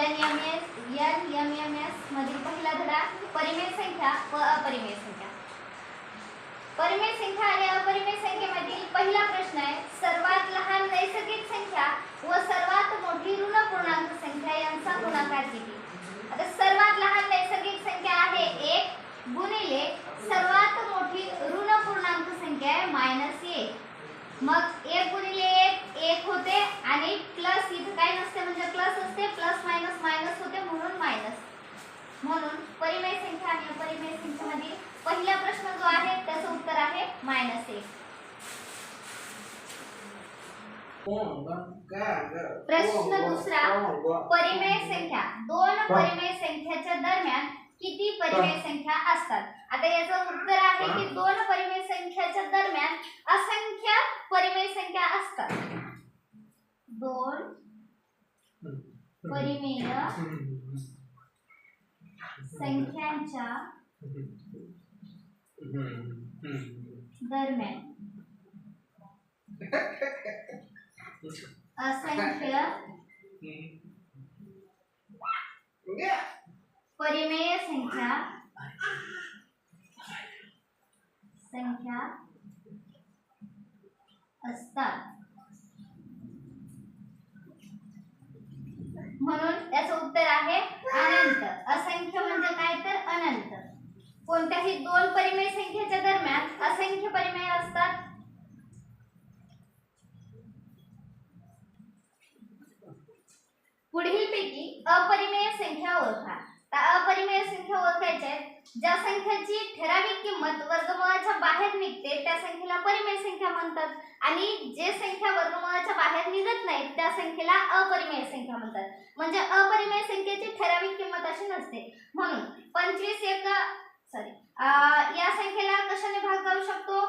N M S N M M S मधील पहिला धडा परिमेय संख्या व अपरिमेय संख्या. परिमेय संख्या आणि अपरिमेय संख्येमधील पहिला प्रश्न आहे सर्वात लहान नैसर्गिक संख्या व सर्वात मोठी ऋण पूर्णांक संख्या यांचा गुणाकार किती? आता सर्वात लहान नैसर्गिक संख्या आहे एक गुणिले सर्वात मोठी ऋण पूर्णांक संख्या आहे मायनस एक. मग एक गुणिले एक होते आणि प्लस इथं काय नसते म्हणजे प्लस असते प्लस मायनस मायनस होते म्हणून मायनस म्हणून परिमेय संख्या आणि अपरिमेय संख्येमधील पहिला प्रश्न जो आहे त्याचं उत्तर आहे मायनस एक. प्रश्न दुसरा परिमेय संख्या. दोन परिमेय संख्याच्या दरम्यान किती परिमेय संख्या असतात? आता याचं उत्तर आहे की दोन परिमेय संख्याच्या दरम्यान असंख्य परिमेय संख्या असतात. दोन परिमेय संख्यांच्या दरम्यान. असंख्य परिमेय संख्या. संख्या असतात. म्हणून याचं उत्तर आहे अनंत. असंख्य म्हणजे काय तर अनंत. कोणत्याही दोन परिमेय संख्येच्या दरम्यान असंख्य परिमेय असतात? पुढीलपैकी अपरिमेय संख्या ओळखा. तर अपरिमेय संख्या ओळखायच्या आहेत. ज्या संख्याची ठराविक किंमत वर्गमुळाच्या बाहेर निघते त्या संख्येला परिमेय संख्या म्हणतात. आणि जे संख्या वर्गमुळाच्या बाहेर निघत नाही त्या संख्येला अपरिमेय संख्या म्हणतात. म्हणजे अपरिमेय संख्येची ठराविक किंमत अशी नसते. म्हणून पंचवीस एक सॉरी या संख्येला कशाने भाग जाऊ शकतो?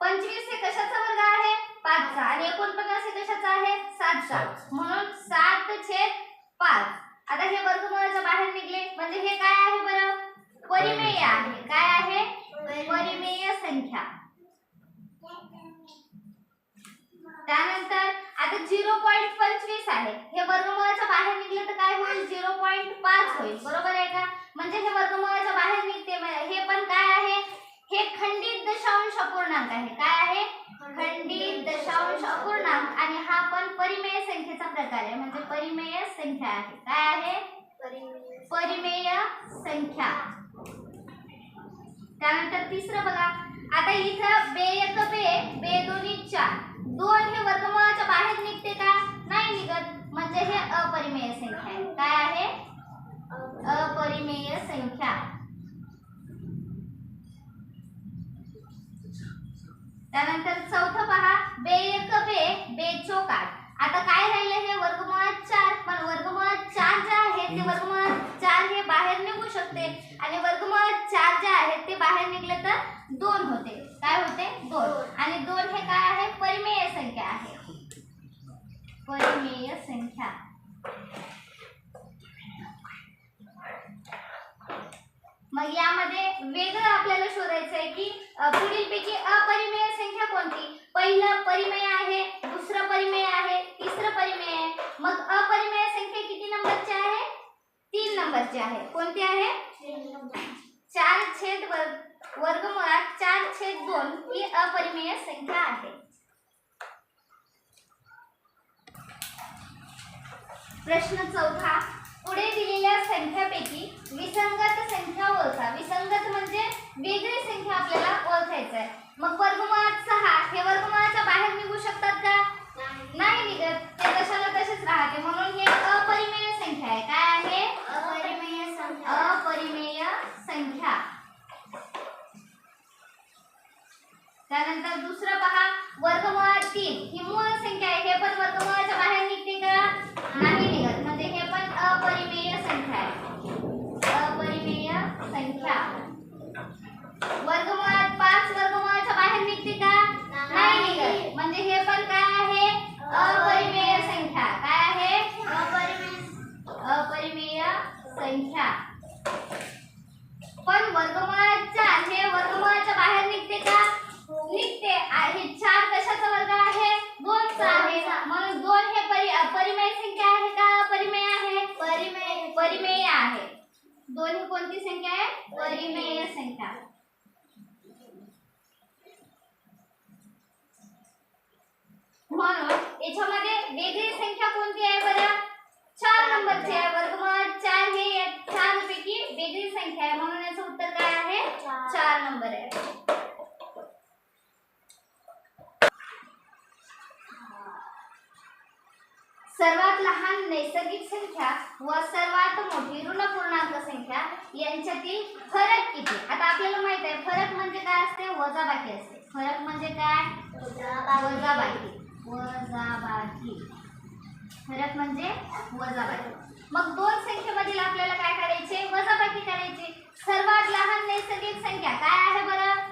पंचवीस हे कशाचा वर्ग आहे? पाचचा. आणि एकोणपन्नास हे कशाचा आहे? सातचा. म्हणून सात छेद पाच आता हे वर्गमुळाच्या बाहेर निघले म्हणजे हे काय आहे बरं परिमेय आहे काय आहे परिमेय संख्या त्यानंतर आता झिरो पॉईंट पंचवीस आहे. हे वर्गमुळाच्या बाहेर निघलं तर काय होईल? झिरो पॉईंट पाच होईल. बरोबर आहे का? म्हणजे हे वर्गमुळाच्या बाहेर निघते. हे पण काय आहे? हे खंडित दशांश अपूर्णांक आहे. काय आहे? खंडित दशांश अपूर्णांक. आणि हा पण परिमेय संख्येचा प्रकार आहे. म्हणजे परिमेय संख्या आहे. काय आहे? परिमेय संख्या. त्यानंतर तिसरं बघा. आता इथं बे एक बे बे दोन्ही चार. दोन हे वर्गमुळाच्या बाहेर निघते का? नाही निघत. म्हणजे हे अपरिमेय संख्या आहे. काय आहे? अपरिमेय संख्या. त्यानंतर चौथं पहा. बे एक बे बे चोक आठ आता काय राहिलं हे? वर्गमुळात चार. पण वर्गमुळात चार जे आहेत ते वर्गमुळात चार हे बाहेर निघू शकते. आणि वर्गमुळात चार जे आहेत ते बाहेर निघले तर दोन होते. काय होते दोन आणि दोन हे काय आहे परिमेय संख्या आहे परिमेय संख्या. मग यामध्ये वेगळं आपल्याला शोधायचं आहे की पुढीलपैकी अपरिमेय संख्या कोणती? पहिलं परिमेय आहे दुसरं परिमेय आहे तिसरं परिमेय आहे. मग अपरिमेय संख्या किती नंबरची आहे? तीन नंबरची आहे. कोणती आहे? चार छेद वर्ग वर्गमुळात चार छेद दोन ही अपरिमेय संख्या आहे. प्रश्न चौथा पुढे दिलेल्या संख्यापैकी विसंगत संख्या ओळखा. विसंगत म्हणजे वेगळी संख्या आपल्याला ओळखायचं आहे. मग वर्गमुळात सहा हे वर्गमुळाच्या बाहेर निघू शकतात का? नाही निघत. ते तशाला तसेच राहते? म्हणून हे अपरिमेय संख्या आहे. काय आहे? अपरिमेय संख्या. अपरिमेय संख्या. त्यानंतर दुसरं पहा. वर्गमुळात तीन. ही मूळ कोणती संख्या है? परिमेय संख्या। म्हणून याच्यामध्ये वेगळी संख्या कोणती आहे बरं चार नंबरची आहे वर्गमूळ चार हे या चार पैकी वेगळी संख्या है। म्हणून याचं उत्तर काय आहे चार। नंबर आहे सर्वात लहान नैसर्गिक संख्या व सर्वात मोठी ऋण पूर्णांक संख्या यांच्यातील फरक किती? आता आपल्याला माहीत आहे फरक म्हणजे काय असते? वजाबाकी असते. फरक म्हणजे काय? वजाबाकी. वजाबाकी. फरक म्हणजे वजाबाकी. मग दोन संख्येमधील आपल्याला काय करायचे वजाबाकी करायची सर्वात लहान नैसर्गिक संख्या काय आहे बरं?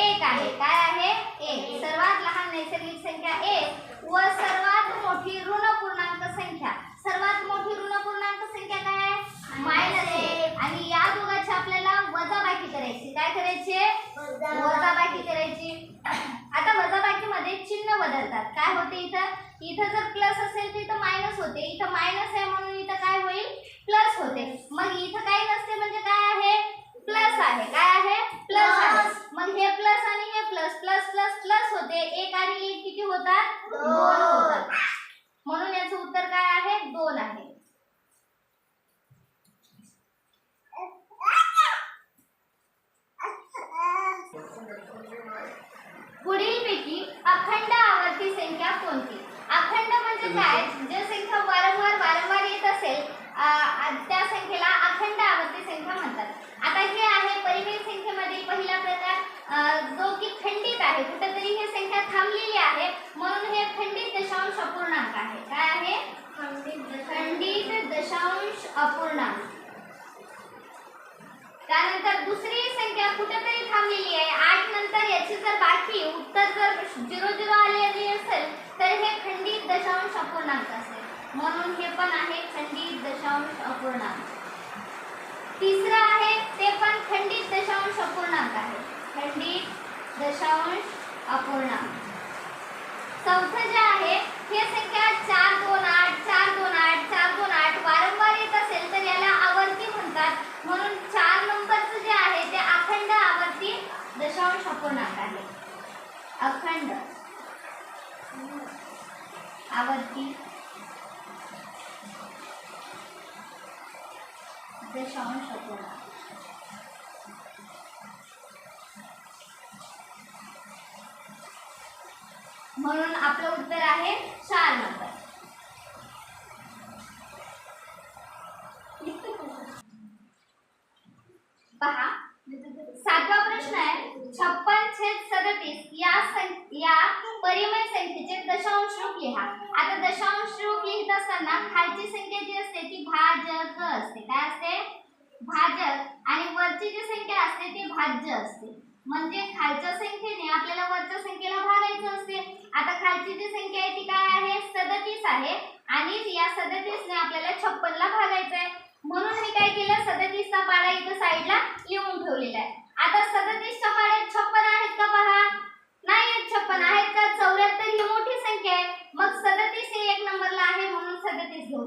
एक आहे. काय आहे? एक. सर्वात लहान नैसर्गिक संख्या एक व सर्वात मोठी ऋण पूर्णांक संख्या सर्वात मोठी ऋण पूर्णांक संख्या काय आहे मायनस एक आणि या दोघांची आपल्याला वजाबाकी करायची काय करायची वजाबाकी करायची आता वजाबाकीमध्ये चिन्ह बदलतात काय होते इथं इथं जर प्लस असेल तर इथं मायनस होते इथं मायनस आहे म्हणून इथं काय होईल प्लस होते मग इथं काही नसते म्हणजे काय आहे प्लस आहे काय आहे प्लस आहे मग हे प्लस आणि हे प्लस प्लस प्लस प्लस होते एक आणि एक किती होतात दोन होतात म्हणून याचं उत्तर काय आहे दोन आहे पुढीलपैकी अखंड आवर्ती संख्या कोणती अखंड म्हणजे काय जे संख्या वारंवार वारंवार येत असेल आ, आ, त्या संख्येला अखंड आवर्ती संख्या म्हणतात आता हे आहे परिमेय संख्येमधील पहिला प्रकार अ, जो की खंडित आहे कुठेतरी ही संख्या थांबलेली आहे म्हणून हे खंडित दशांश अपूर्णांक आहे काय आहे खंडित दशांश अपूर्णांक नंतर दुसरी संख्या कुठेतरी थांबलेली आहे. आठ नंतर याची जर बाकी उत्तर जर झिरो झिरो आलेली असेल तर हे खंडित दशांश अपूर्णांक असेल. म्हणून हे पण आहे खंडित दशांश अपूर्णांक. तिसरं आहे ते पण खंडित दशांश अपूर्णांक आहे. खंडित दशांश अपूर्णांक. चौथं जे आहे हे संख्या चार दोन आठ चार दोन आठ चार दोन आठ वारंवार येत असेल तर याला आवर्ती म्हणतात. म्हणून चार नंबर जे आहे ते अखंड आवर्ती दशांश अपूर्णांक आहे अखंड आवर्ती दशांश अपूर्णांक म्हणून आपलं उत्तर आहे चार नंबर पहा सातवा प्रश्न आहे छप्पन छेद सदतीस. या या परिमेय संख्येचे दशांश रूप लिहा. आता दशांश रूप लिहित असताना खालची संख्या जी असते ती भाजक असते. काय असते? भाजक. आणि वरची जी संख्या असते ती भाज्य असते. म्हणजे खालच्या संख्येने आपल्याला वरच्या संख्येला भागायचं असते. आता खालची जी संख्या आहे ती काय आहे? सदतीस आहे. आणि या सदतीसने आपल्याला छप्पनला भागायचं आहे म्हणून मी काय केलं? सदतीसचा पाडा इथं साईडला लिहून ठेवलेला आहे. आता सदतीसच्या पाड्यात छप्पन आहेत का पहा? नाही आहेत छप्पन आहेत का? चौऱ्याहत्तर ही मोठी संख्या आहे. मग सदतीस हे एक नंबरला आहे म्हणून सदतीस घेऊ.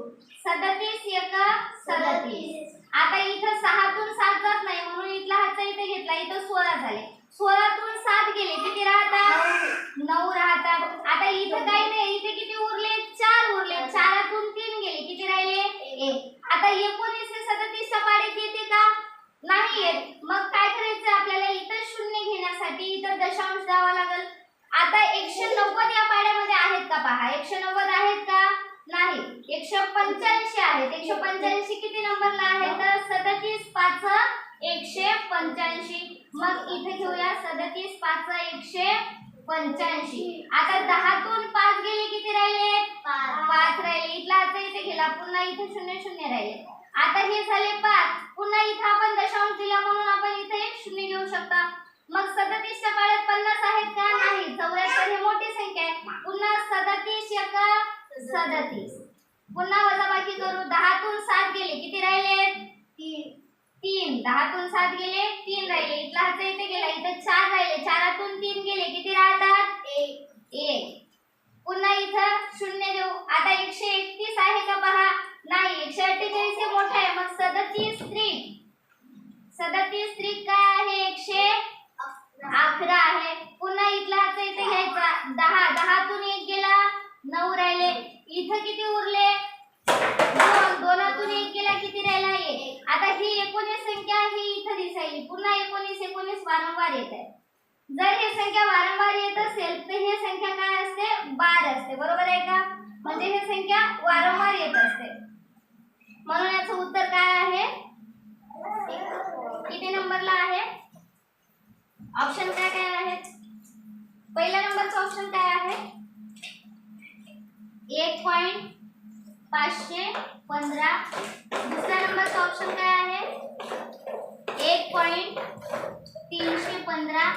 सदतीस आता इथं सहातून सात जात नाही म्हणून इथला हातचा इथे घेतला इथं सोळा झाले सोळातून सात गेले किती राहतात नऊ राहतात आता इथं काही नाही इथे किती उरले चार उरले चारातून तीन गेले किती राहिले एक आता एकोणीस हे सदतीसच्या पाड्यात येते का नाही येत मग काय करायचं आपल्याला इथं शून्य घेण्यासाठी इथं दशांश द्यावा लागेल आता एकशे नव्वद या पाड्यामध्ये आहेत का पहा एकशे नव्वद आहेत का नाही एकशे पंच्याऐंशी आहेत एकशे पंच्याऐंशी किती नंबरला आहे? तर सदतीस पाच एकशे पंच्याऐंशी. मग इथे घेऊया सदतीस पाच एकशे पंच्याऐंशी. आता दहातून पाच गेले किती राहिले? पाच. राहिले. इथला आता इथे गेला. पुन्हा इथे शून्य शून्य राहिले. आता हे झाले पाच. पुन्हा इथं आपण दशांश दिला म्हणून आपण इथे शून्य घेऊ शकता. मग सदतीसच्या काळात पन्नास आहेत का? नाही. चौऱ्याहत्तर ही मोठी संख्या आहे. पुन्हा सदतीस एक सदतीस. पुन्हा वजाबाकी करू. दहातून सात गेले. किती राहिले? तीन. तीन. दहातून सात गेले तीन राहिले. इथला हात इथे गेला. इथं चार राहिले. चारातून तीन गेले. किती राहतात? एक. एक. पुन्हा इथं शून्य देऊ. आता एकशे एकतीस आहे का पहा? नाही एकशे अठ्ठेचाळीस हे मोठं आहे. मग सदतीस त्रिक. सदतीस त्रिक काय आहे? एकशे अकरा आहे. पुन्हा इथला हातचा इथे घ्यायचा. दहा. दहातून एक गेला. नऊ राहिले. इथं किती उरले? दोन. दोनातून एक गेला किती राहिला एक आता ही एकोणीस संख्या ही इथं दिसायली. पुन्हा एकोणीस एकोणीस वारंवार येत आहे. जर ही संख्या वारंवार येत असेल तर ही संख्या काय असते? बार असते. बरोबर आहे का? म्हणजे ही संख्या वारंवार येत असते. म्हणून याचं उत्तर काय आहे? किती नंबरला आहे? ऑप्शन काय काय आहेत पहिल्या नंबरचा ऑप्शन काय आहे? एक पॉइंट पाचशे पंधरा. दुसऱ्या नंबरचा ऑप्शन काय आहे? एक पॉइंट तीनशे पंधरा.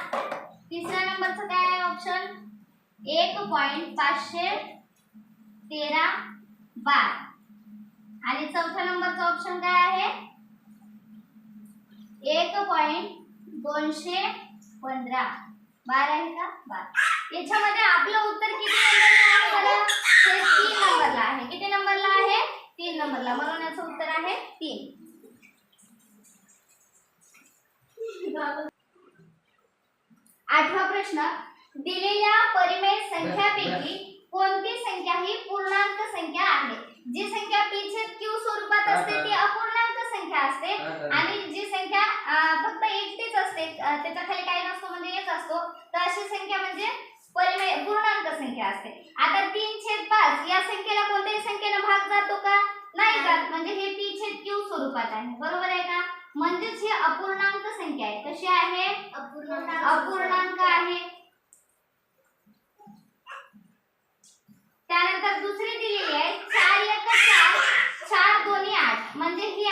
तिसऱ्या नंबरचं काय आहे ऑप्शन एक पॉइंट पाचशे तेरा बार. आणि चौथ्या नंबरचं ऑप्शन काय आहे? एक पॉइंट दोनशे पंधरा. बार आहे का? बार. याच्यामध्ये आपलं उत्तर किती नंबरला आहे? हे तीन नंबरला आहे. किती नंबरला आहे? तीन नंबरला म्हणून याचं उत्तर आहे तीन. आठवा प्रश्न. दिलेल्या परिमेय संख्यापैकी कोणती संख्या ही पूर्णांक संख्या आहे? जी संख्या पी छेद क्यू स्वरूपात असते ती अपूर्णांक संख्या असते. आणि जी संख्या फक्त एकटीच असते त्याच्याखाली काही नसतो म्हणजे एक असतो तर अशी संख्या म्हणजे परिमेय पूर्णांक संख्या असते. आता तीन छेद पाच या संख्येला कोणत्याही संख्येनं भाग जातो का? नाही जात. म्हणजे हे पी छेद क्यू स्वरूपात आहे. बरोबर आहे का? म्हणजेच ही अपूर्णांक संख्या आहे. कशी आहे? अपूर्णांक आहे त्यानंतर दुसरी दिलेली आहे चार एक चार चार दोन्ही आठ म्हणजे ही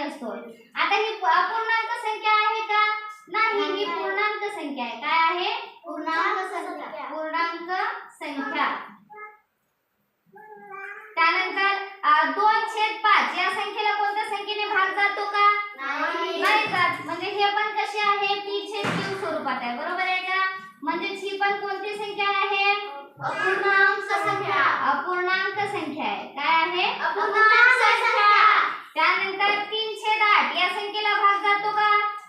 मायनस दोन आता ही अपूर्णांक संख्या आहे का? नाही ही पूर्णांक संख्या आहे. काय आहे? पूर्णांक संख्या. पूर्णांक संख्या. त्यानंतर दोन छेद पाच या संख्येला कोणत्या संख्येने भाग जातो का? नाही. जात. म्हणजे हे पण कसे आहे? पी छेद क्यू स्वरूपात आहे. बरोबर आहे का? म्हणजे ही पण कोणती संख्या आहे? अपूर्णांक संख्या. अपूर्णांक संख्या आहे. काय आहे अपूर्णांक संख्या त्यानंतर तीन छेद आठ या संख्येला भाग जातो का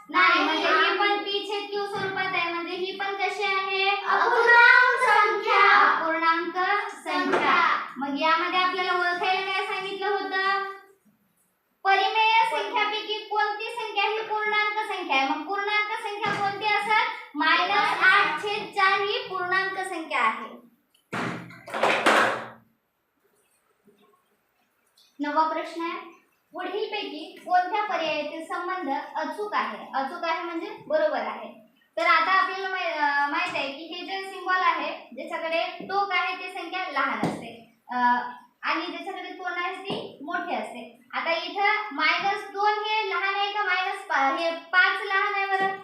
नाही म्हणजे ही पण पी छेद क्यू स्वरूपात आहे म्हणजे ही पण कशी आहे अपूर्णांक संख्या. अपूर्णांक संख्या मग यामध्ये आपल्याला ओळखायला काय सांगितलं होतं परिमेय संख्यापैकी कोणती संख्या ही पूर्णांक संख्या आहे मग पूर्णांक संख्या कोणती असत मायनस आठ छेद चार ही पूर्णांक संख्या आहे नववा प्रश्न आहे पुढीलपैकी कोणत्या पर्यायातील संबंध अचूक आहे. अचूक आहे म्हणजे बरोबर आहे. तर आता आपल्याला माहीत आहे की हे जे सिंबल आहे ज्याच्याकडे टोक आहे ते संख्या लहान असते. आणि ज्याच्याकडे तोंड आहे ती मोठी असते. आता इथं मायनस दोन हे लहान आहे का मायनस हे पाच लहान आहे बरं?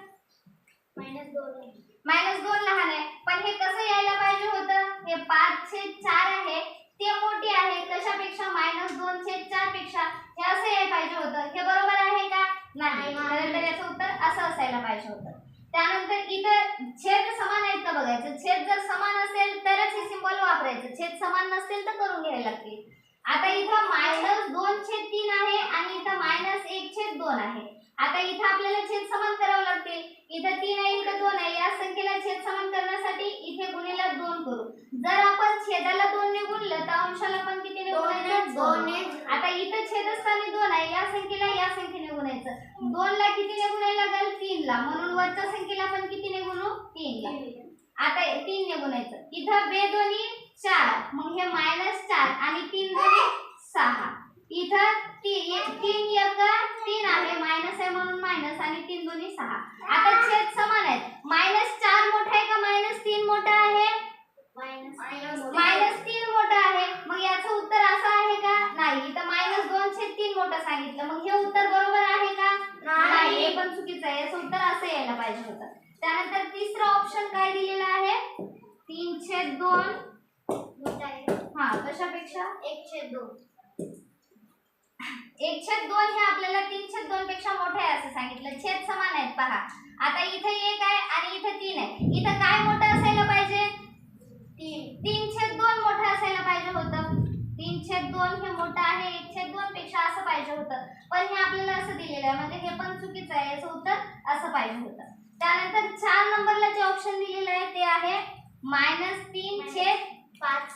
मायनस दोन लहान आहे. पण हे कसं यायला पाहिजे होतं? हे पाच छेद चार आहे. ते मोठी आहे. कशापेक्षा? मायनस दोन छेद चारपेक्षा हे असं यायला पाहिजे होतं. हे बरोबर आहे का? नाही नाही. तर याचं उत्तर असं असायला पाहिजे होतं. त्यानंतर इथं छेद समान आहेत का बघायचं? छेद जर समान असेल तरच हे सिंबल वापरायचं. छेद समान नसतील तर करून घ्यायला लागतील. आता इथं मायनस दोन छेद तीन आहे आणि इथं मायनस एक छेद दोन आहे. आता इथं आपल्याला छेद समान करावं लागतील. इथं तीन आहे इथं दोन आहे. या संख्येला छेद समान करण्यासाठी इथे गुणिले दोन करू. जर आपण छेदाला दोन ने गुणलं तर अंशाला पण कितीने गुणायचं? दोनने. आता इथं छेदस्थानी दोन आहे. या संख्येला या संख्येने गुणायचं. दोन ला कितीने गुणायला लागेल? तीन ला म्हणून वरच्या संख्येला पण कितीने गुणू? तीन ला आता तीन ने गुणायचं. इथं बे दोन्ही चार. मग हे मायनस चार आणि तीन दोन्ही सहा. इथं ती- तीन एक तीन आहे. मायनस आहे म्हणून मायनस आणि तीन दोन्ही सहा. आता छेद समान आहेत. मायनस चार मोठा आहे का? मायनस तीन मोठा आहे. मायनस तीन मोठा आहे. मग याचं उत्तर असं आहे का? नाही. इथं मायनस दोन छेद तीन मोठं सांगितलं. मग हे उत्तर बरोबर आहे का? नाही. हे पण चुकीचं आहे. याचं उत्तर असं यायला पाहिजे होतं. त्यानंतर तिसरं ऑप्शन काय दिलेलं आहे? तीन छेद दोन. हा कशापेक्षा? एक छेद दोन. एक छेद दोन हे आपल्याला तीन छेद दोन पेक्षा मोठे आहे असं सांगितलं. छेद समान आहेत पहा. आता इथं एक आहे आणि इथं तीन आहे. इथं काय मोठं असायला पाहिजे? तीन. तीन छेद दोन मोठं असायला पाहिजे होतं. तीन छेद दोन हे मोठं आहे एक छेद दोन पेक्षा असं पाहिजे होतं. पण हे आपल्याला असं दिलेलं आहे. म्हणजे हे पण चुकीचं आहे. याचं उत्तर असं पाहिजे होतं. त्यानंतर चार नंबरला जे ऑप्शन दिलेलं आहे ते आहे मायनस तीन छेद पाच.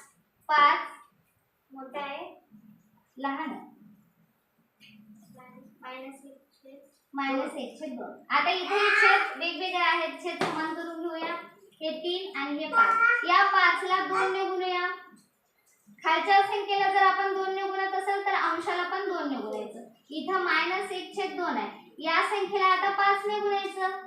पाच. मोठा आहे. लहान आहे. मायनस एक छेद दोन. आता इथे छेद वेगवेगळे आहेत. छेद समान करून घेऊया. हे तीन आणि हे पाच. या पाचला दोन ने गुणूया खालच्या संख्येला जर आपण दोन ने गुणत असेल तर अंशाला पण दोन ने गुणायचं इथं मायनस एक छेद दोन आहे. या संख्येला आता पाच ने गुणायचं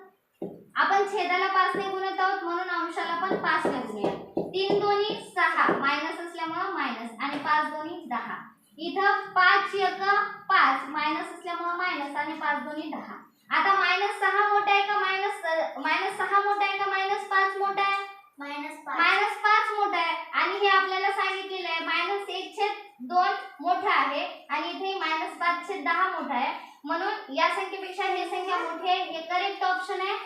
आपण छेदाला पाच ने गुणत आहोत म्हणून अंशाला पण पाच ने गुणूया तीन दोन्ही सहा. मायनस असल्यामुळं मायनस आणि पाच दोन्ही दहा. इथं पाच एक पाच. मायनस असल्यामुळं मायनस आणि पाच दोन्ही दहा. आता मायनस सहा मोठा आहे का मायनस मायनस सहा मोठा आहे का मायनस पाच मोठा आहे? मायनस मायनस पाच मोठा आहे. आणि हे आपल्याला सांगितलेलं आहे मायनस एक छेद दोन मोठा आहे आणि इथे मायनस पाच छेद दहा मोठा आहे. म्हणून या संख्येपेक्षा हे संख्या मोठी आहे. हे करेक्ट ऑप्शन आहे.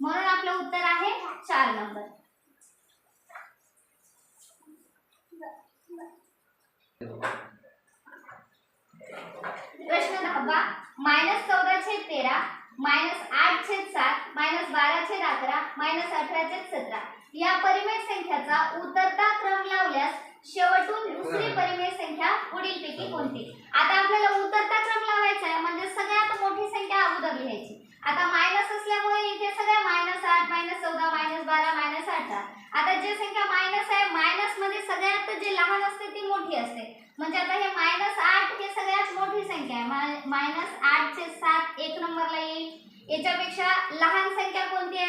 म्हणून आपलं उत्तर आहे चार नंबर प्रश्न दहावा मायनस चौदा छेद तेरा मायनस आठ छेद सात मायनस बारा छेद अकरा मायनस अठरा छेद सतरा. या परिमेय संख्याचा उतरता क्रम लावल्यास शेवटून दुसरी परिमेय संख्या पुढीलपैकी कोणती? आता आपल्याला उतरता क्रम लावायचा आहे म्हणजे सगळ्यात मोठी संख्या अगोदर लिहायची. आता मायनस असल्यामुळे इथे सगळ्या मायनस आठ मायनस चौदा मायनस बारा मायनस अठरा. आता जे संख्या मायनस आहे मायनसमध्ये सगळ्यात जे लहान असते ती मोठी असते. म्हणजे आता हे मायनस आठ हे सगळ्यात मोठी संख्या आहे. मायनस आठ चे सात एक नंबरला येईल. याच्यापेक्षा लहान संख्या कोणती आहे?